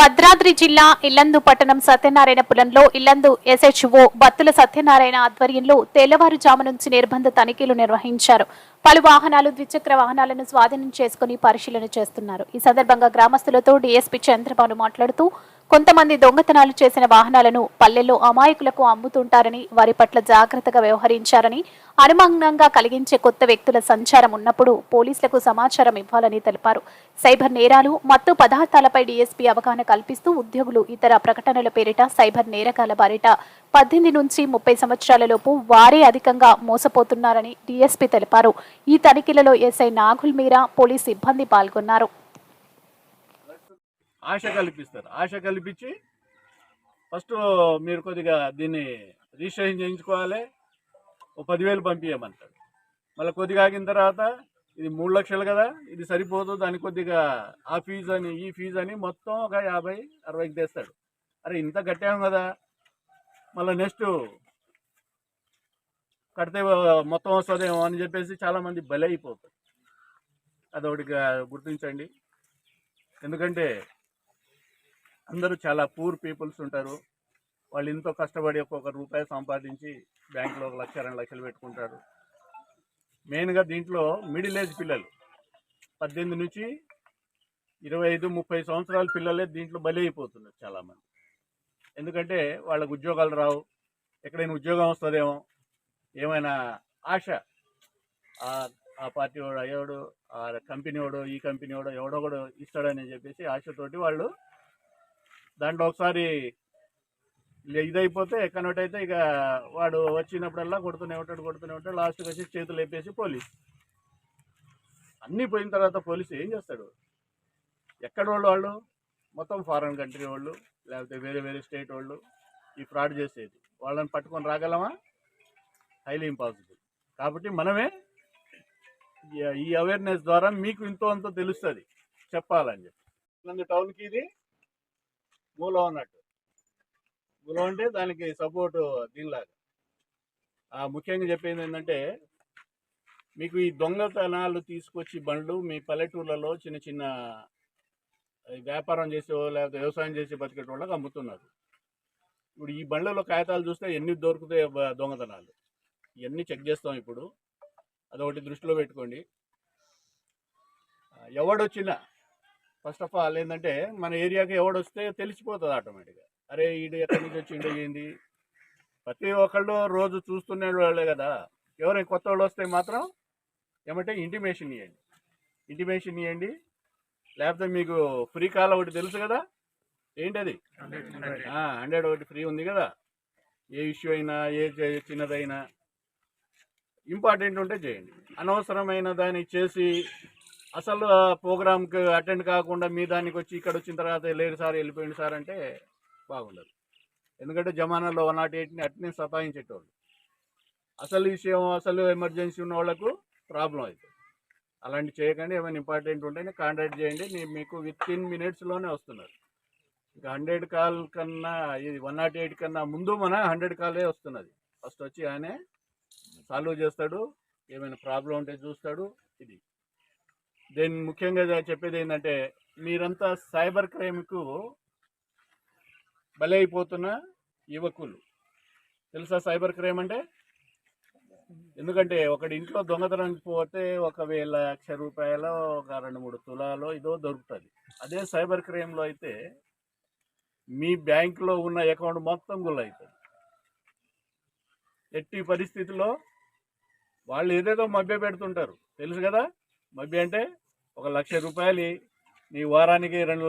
భద్రాద్రి జిల్లా ఇల్లందు పట్టణం సత్యనారాయణపురంలో ఇల్లందు ఎస్హెచ్ఓ బత్తుల సత్యనారాయణ ఆధ్వర్యంలో తెల్లవారుజాము నుంచి నిర్బంధ తనిఖీలు నిర్వహించారు. పలు వాహనాలు ద్విచక్ర వాహనాలను స్వాధీనం చేసుకుని పరిశీలన చేస్తున్నారు. ఈ సందర్భంగా గ్రామస్తులతో డీఎస్పీ చంద్రబాబు మాట్లాడుతూ కొంతమంది దొంగతనాలు చేసిన వాహనాలను పల్లెల్లో అమాయకులకు అమ్ముతుంటారని వారి పట్ల జాగ్రత్తగా వ్యవహరించారని అనుమానంగా కలిగించే కొత్త వ్యక్తుల సంచారం ఉన్నప్పుడు పోలీసులకు సమాచారం ఇవ్వాలని తెలిపారు. సైబర్ నేరాలు మత్తు పదార్థాలపై డీఎస్పీ అవగాహన కల్పిస్తూ ఉద్యోగులు ఇతర ప్రకటనల పేరిట సైబర్ నేరకాల బారిట పద్దెనిమిది నుంచి ముప్పై సంవత్సరాలలోపు వారే అధికంగా మోసపోతున్నారని డీఎస్పీ తెలిపారు. ఈ తనిఖీలలో ఎస్ఐ నాగుల్ మీరా పోలీస్ సిబ్బంది పాల్గొన్నారు. ఆశ కల్పిస్తారు. ఆశ కల్పించి ఫస్ట్ మీరు కొద్దిగా దీన్ని రిజిస్ట్రేషన్ చేయించుకోవాలి. ఓ పదివేలు పంపించమంటాడు మళ్ళీ కొద్దిగా ఆగిన తర్వాత ఇది మూడు లక్షలు కదా ఇది సరిపోదు దానికి కొద్దిగా ఆ ఫీజు అని ఈ ఫీజు అని మొత్తం ఒక యాభై అరవైకి తెస్తాడు. అరే ఇంత కట్టాము కదా. మళ్ళీ నెక్స్ట్ కడితే మొత్తం వస్తుందేమో అని చెప్పేసి చాలామంది బలి అయిపోతారు అదొకటిగా గుర్తించండి. ఎందుకంటే అందరూ చాలా పూర్ పీపుల్స్ ఉంటారు. వాళ్ళు ఎంతో కష్టపడి ఒక్కొక్క రూపాయి సంపాదించి బ్యాంకులో ఒక లక్ష రెండు లక్షలు పెట్టుకుంటారు. మెయిన్గా దీంట్లో మిడిల్ ఏజ్ పిల్లలు. పద్దెనిమిది నుంచి ఇరవై ఐదు ముప్పై సంవత్సరాల పిల్లలే దీంట్లో బలి అయిపోతున్నారు చాలామంది. ఎందుకంటే వాళ్ళకు ఉద్యోగాలు రావు. ఎక్కడైనా ఉద్యోగం వస్తుందేమో. ఏమైనా ఆశ. ఆ- ఆ పార్టీ వాడు అయ్యోడు ఆ కంపెనీ వాడు ఈ కంపెనీ వాడు ఎవడో కూడా ఇస్తాడని చెప్పేసి ఆశతోటి వాళ్ళు దాంట్లో ఒకసారి ఇదైపోతే కన్వర్ట్ అయితే ఇక వాడు వచ్చినప్పుడల్లా కొడుతూనే ఉంటాడు కొడుతూనే ఉంటాడు. లాస్ట్కి వచ్చి చేతులు వేపేసి పోలీస్. అన్నీ పోయిన తర్వాత పోలీసు ఏం చేస్తాడు? ఎక్కడ వాళ్ళు వాళ్ళు? మొత్తం ఫారెన్ కంట్రీ వాళ్ళు లేకపోతే వేరే వేరే స్టేట్ వాళ్ళు ఈ ఫ్రాడ్ చేసేది. వాళ్ళని పట్టుకొని రాగలమా? Highly impossible. కాబట్టి మనమే ఈ- అవేర్నెస్ ద్వారా మీకు ఇంతో అంత తెలుస్తుంది. చెప్పాలని చెప్పి. టౌన్కి ఇది? మూలం అన్నట్టు. మూలం అంటే దానికి సపోర్ట్ దీనిలాగా. ముఖ్యంగా చెప్పేది ఏంటంటే మీకు ఈ దొంగతనాలు తీసుకొచ్చి బండ్లు మీ పల్లెటూర్లలో చిన్న చిన్న వ్యాపారం చేసే లేకపోతే వ్యవసాయం చేసే బతికే వాళ్ళకి అమ్ముతున్నారు. ఇప్పుడు ఈ బండ్లలో కాగితాలు చూస్తే ఎన్ని దొరుకుతాయి దొంగతనాలు ఇవన్నీ చెక్ చేస్తాం ఇప్పుడు. అదొకటి దృష్టిలో పెట్టుకోండి. ఎవడొచ్చినా ఫస్ట్ ఆఫ్ ఆల్ ఏంటంటే మన ఏరియాకి ఎవడొస్తే తెలిసిపోతుంది ఆటోమేటిక్గా. అరే ఈడు ఎక్కడి నుంచి వచ్చిండో ఏంది ప్రతి ఒక్కళ్ళు రోజు చూస్తున్న వాళ్ళే కదా. ఎవరైనా కొత్త వాళ్ళు వస్తే మాత్రం ఏమంటే ఇంటిమేషన్ ఇవ్వండి ఇంటిమేషన్ ఇవ్వండి లేకపోతే మీకు ఫ్రీ కాల్ ఒకటి తెలుసు కదా? ఏంటది? హండ్రెడ్ ఒకటి ఫ్రీ ఉంది కదా. ఏ ఇష్యూ అయినా ఏ చిన్నదైనా ఇంపార్టెంట్ ఉంటే చేయండి. అనవసరమైన దాన్ని చేసి అసలు ప్రోగ్రామ్కి అటెండ్ కాకుండా మీ దానికి వచ్చి ఇక్కడ వచ్చిన తర్వాత లేరు సార్ వెళ్ళిపోయింది సార్ అంటే బాగుండదు. ఎందుకంటే జమానాలో వన్ నాట్ ఎయిట్ని అట్నే సతాయించేటోళ్ళు. అసలు విషయం అసలు ఎమర్జెన్సీ ఉన్న వాళ్ళకు ప్రాబ్లం అవుతుంది అలాంటి చేయకండి ఏమైనా ఇంపార్టెంట్ ఉంటేనే కాంటాక్ట్ చేయండి. నేను మీకు విత్ ఇన్ మినిట్స్లోనే వస్తున్నారు. ఇక హండ్రెడ్ కాల్ కన్నా ఇది వన్ నాట్ ఎయిట్ కన్నా ముందు మన హండ్రెడ్ కాలే వస్తున్నది. ఫస్ట్ వచ్చి ఆయనే సాల్వ్ చేస్తాడు. ఏమైనా ప్రాబ్లం ఉంటే చూస్తాడు. ఇది. దీని ముఖ్యంగా చెప్పేది ఏంటంటే మీరంతా సైబర్ క్రైమ్కు బలైపోతున్న యువకులు. తెలుసా సైబర్ క్రైమ్ అంటే? ఎందుకంటే ఒకటి ఇంట్లో దొంగతనం పోతే ఒకవేళ లక్ష రూపాయలు ఒక రెండు మూడు తులాలో ఇదో దొరుకుతుంది. అదే సైబర్ క్రైమ్లో అయితే మీ బ్యాంకులో ఉన్న అకౌంట్ మొత్తం గుల్ అవుతుంది ఎట్టి పరిస్థితిలో వాళ్ళు ఏదేదో మభ్య పెడుతుంటారు తెలుసు కదా? మబ్బి అంటే ఒక లక్ష రూపాయలు నీ వారానికి రెండు